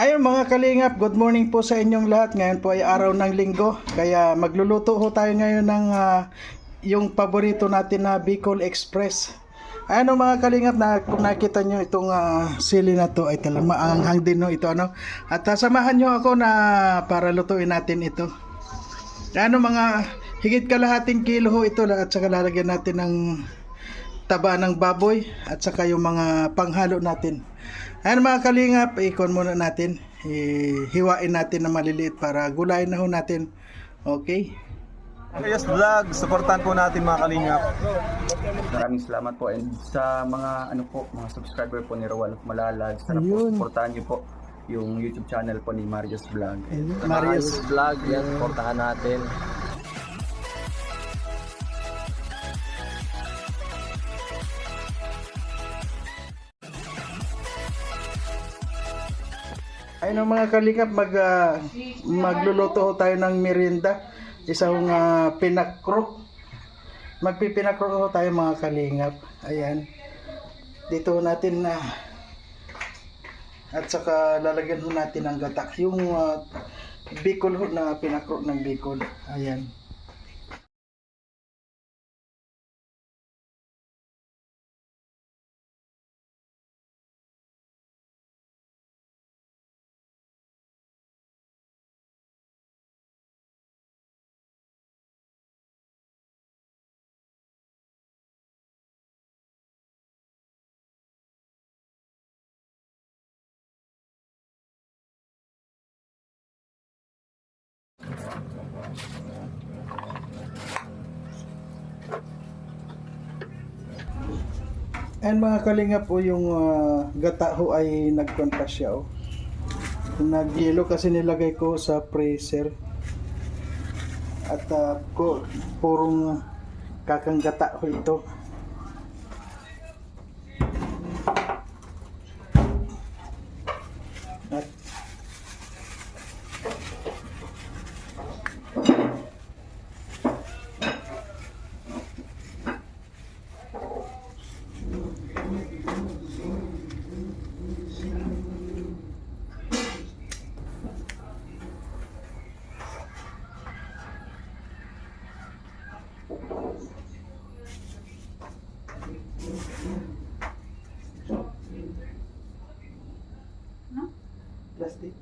Ayun mga kalingap, good morning po sa inyong lahat. Ngayon po ay araw ng linggo. Kaya magluluto ho tayo ngayon ng ah, yung paborito natin na Bicol Express. Ano mga kalingap na kung nakita nyo itong ah, sili na to ay talagang maanghang din no ito ano. At ah, samahan nyo ako na para lutuin natin ito. Ano mga higit kalahating kilo ho ito at saka lalagyan natin ng taba ng baboy at saka yung mga panghalo natin. Ayan mga kalingap, ikon muna natin. Hiwain natin na maliliit para gulayin na ho natin. Okay? Yes Vlog, supportan po natin mga kalingap. Maraming salamat po and sa mga ano po, mga subscriber po ni Rowan of Malalag, sana po supportahan niyo po yung YouTube channel po ni Marius Vlog. Marius. Vlog, yan, supportahan natin. Ayun ang mga kalingap, mag, ah, magluluto tayo ng merienda. Isang uh, pinakro. Magpipinakro tayo mga kalingap. Ayan. Dito natin na at saka lalagyan ho natin ng gata. Yung uh, bicol ho na pinakro ng bicol. Ayan. And mga kalinga po yung ah, gata ho ay nagkonta siya oh. Nagyelo kasi nilagay ko sa freezer. At ah, ko, purong kakang gata ho ito. At plastic.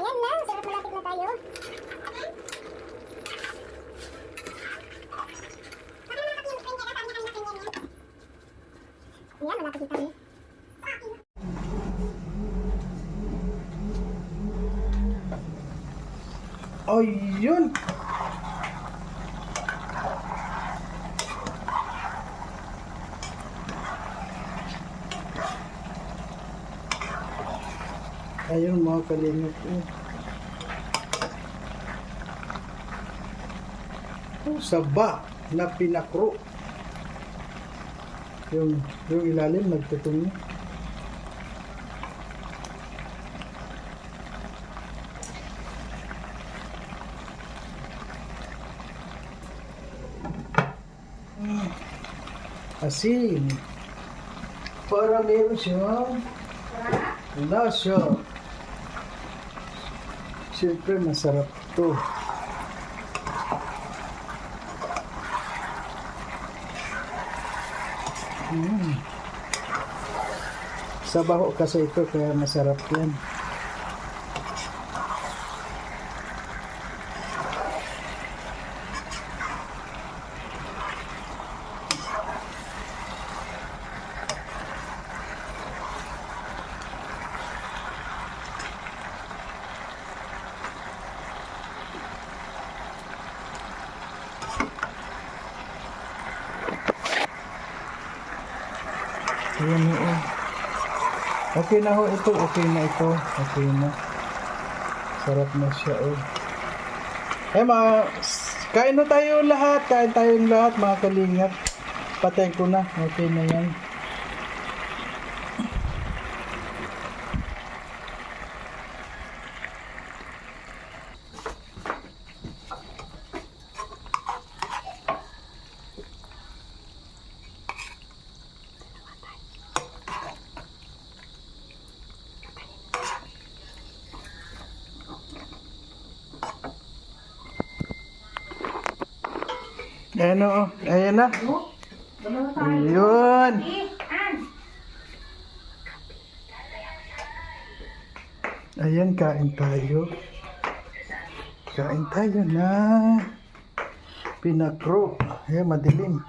Ayan na, sarap malapit na tayo. Ayan, malapit na tayo. Oh, yun! Ayun mga ko. Oh, saba na pinakro. Yung, yung ilalim nagtutungo. Asin. Para meron siyang lasa. Siyempre masarap to. Mm. Sabaho kasi ito kaya masarap yan. Ayan ho. oh. Okay na ho ito. Okay na ito. Okay na. Sarap na siya, oh. Eh, mga, kain na tayo lahat. Kain tayong lahat, mga kalingap. Patay ko na. Okay na yan. Ayan o, ayan na. Ayun. Ayan, kain tayo. Kain tayo na. Pinakro. Ayan, madilim.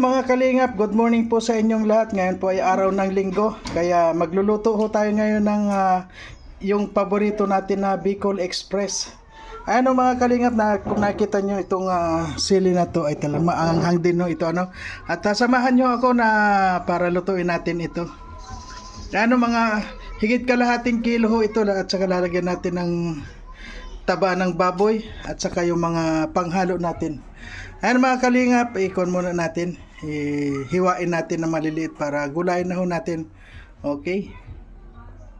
Mga kalingap, good morning po sa inyong lahat. Ngayon po ay araw ng linggo. Kaya magluluto ho tayo ngayon ng ah, yung paborito natin na Bicol Express. Ayun mga kalingap, na, kung nakita nyo itong ah, sili na to ay talagang maanghang din no, ito ano. At ah, samahan nyo ako na para lutuin natin ito. Ano mga higit kalahating kilo ho ito at saka lalagyan natin ng taba ng baboy at saka yung mga panghalo natin. Ayan mga kalingap, ikon muna natin. Eh, hiwain natin na maliliit para gulayin na ho natin. Okay?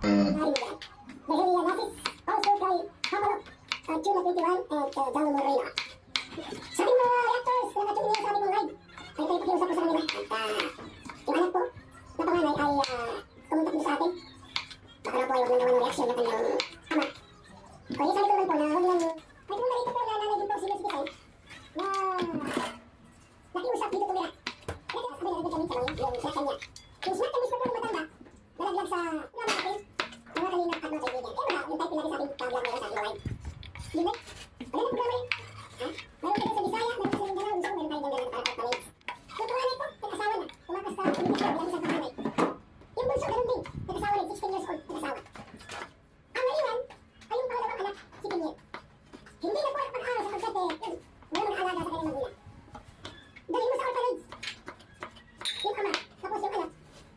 Natin, uh, June 21 and Dalo Moreno. Sa ating mga reactors na natuloy sa ating live, ay kayo pakiusap ko sa kanila. At uh, yung anak po, na panganay ay uh, kumuntak mo sa atin. Baka na po ay wag nang gawa ng reaksyon ng kanyang ama. Kaya sabi ko naman po na huwag lang, ay kung narito po na nanay din po si Miss Bitay, na nakiusap dito tumira. Kaya sabi na rin kami sa mga yung sa kanya. Yung smart kami sa mga matanda, nalaglag sa mga natin, mga kanina at mga kaibigan. Kaya wala, yung type natin sa ating pag-vlog ngayon sa ating live. Di ba? Wala na programa eh. Ha? Meron tayo sa Bisaya, meron tayo sa Mindanao, Luzon, meron tayo ng para pagpalays. Yung panganay ko, nag-asawa na. Tumakas sa Pilipinas bilang isang panganay. Yung bunso, ganun din. Nag-asawa rin, 16 years old, nag-asawa. Ang naiwan, ay yung pangalawang anak, si Pinyet. Hindi na po pag-aaral sa pagkat eh, yun, wala mang alaga sa kanyang magulang. Dalhin mo sa orphanage. Yung ama, tapos yung anak,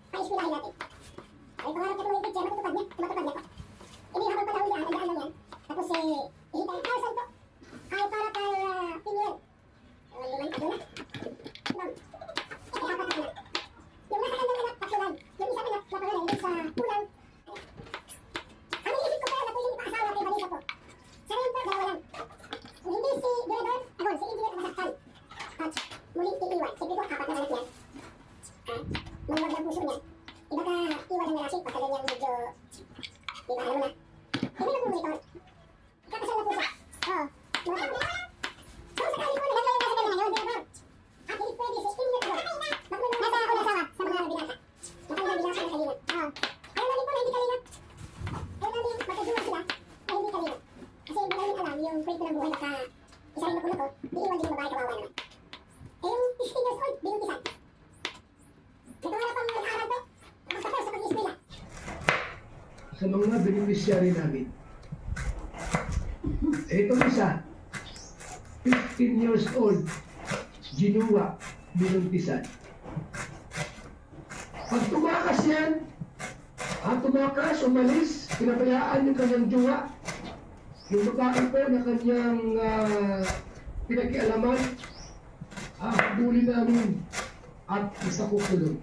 pa-eskwelahin natin. Ay, pangarap niya tumawid siya, matutupad niya, matutupad niya po. Hindi habang panahon niya, nagaan lang yan. Tapos eh, ihintay, ah, saan po? Ay, para kay uh, Pinyel. Uh, limang taon na. Ma'am, eh, apat na anak. Yung nasa kanyang anak, patulan. Yung isang anak, napangalan doon sa pulang. Ang iisip ko pala na pwedeng ipaasawa kay Vanessa po. Sa ngayon po, dalawa lang. Kung hindi si Gilbert, ako, si Engineer masaktan. At muling iiwan. Siyempre po, apat na anak yan. Ah, maluwag ng puso niya. Iba ka iwan ng lalaki pagka ganyan medyo, di ba alam mo na. Hindi na bumonitor. Kakasal na po siya. Oo. Mga kami. Kung sakali po nagagawa na sa kanya ngayon, di ba? At hindi pwede sa engineer ako. Magmano nasa ako nasawa sa mga binata. Natanggal binasa na kanina. Oo. Ayaw namin po na hindi kanina. Ayaw namin magkajuwa sila na hindi kanina. Kasi hindi namin alam yung kwento ng buhay na ka isa rin makulot ko, iiwan din yung babae kawawa naman. Eh yung 16 years old, binuntisan. Nagkaharap ang mag-aaral po. Nakapagtapos sa pag-eskwela. Sa mga beneficiary namin. Ito isa, 15 years old, ginuwa, binuntisan. Pag tumakas yan, at tumakas, umalis, pinabayaan yung kanyang jowa, yung babae po na kanyang uh, pinakialaman, ah, habulin namin at isa kukulong.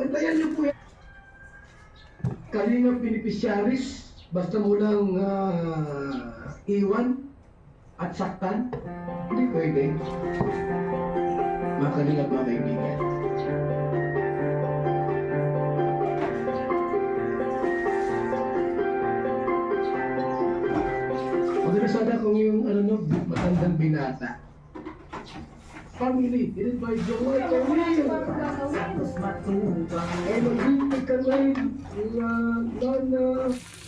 Bantayan niyo po kalingap beneficiaries, basta mo lang ah, iwan at saktan, hindi pwede. Mga kalingap mga kaibigan. Madalas sana kung yung ano no, matandang binata. Family, headed by Joy Kawil. Ay, magbibig ka ngayon, uh, Lana.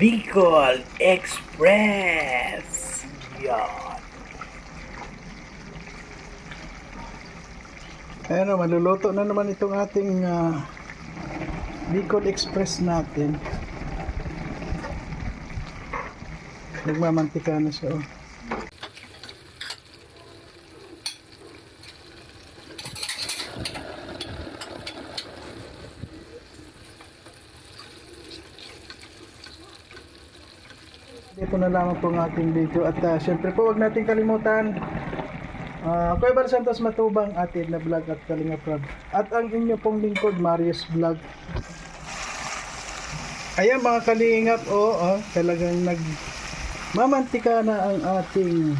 Bicol Express. Yan. Ayan o, maluluto na naman itong ating ah, Bicol Express natin. Nagmamantika na siya. Oh. Dito na lamang po ang ating video. At uh, syempre po wag natin kalimutan uh, Kuya Bar Santos Matubang atin na vlog at Kalinga Prab. At ang inyo pong lingkod Marius Vlog. Ayan mga kalingap o oh, talagang nag mamantika na ang ating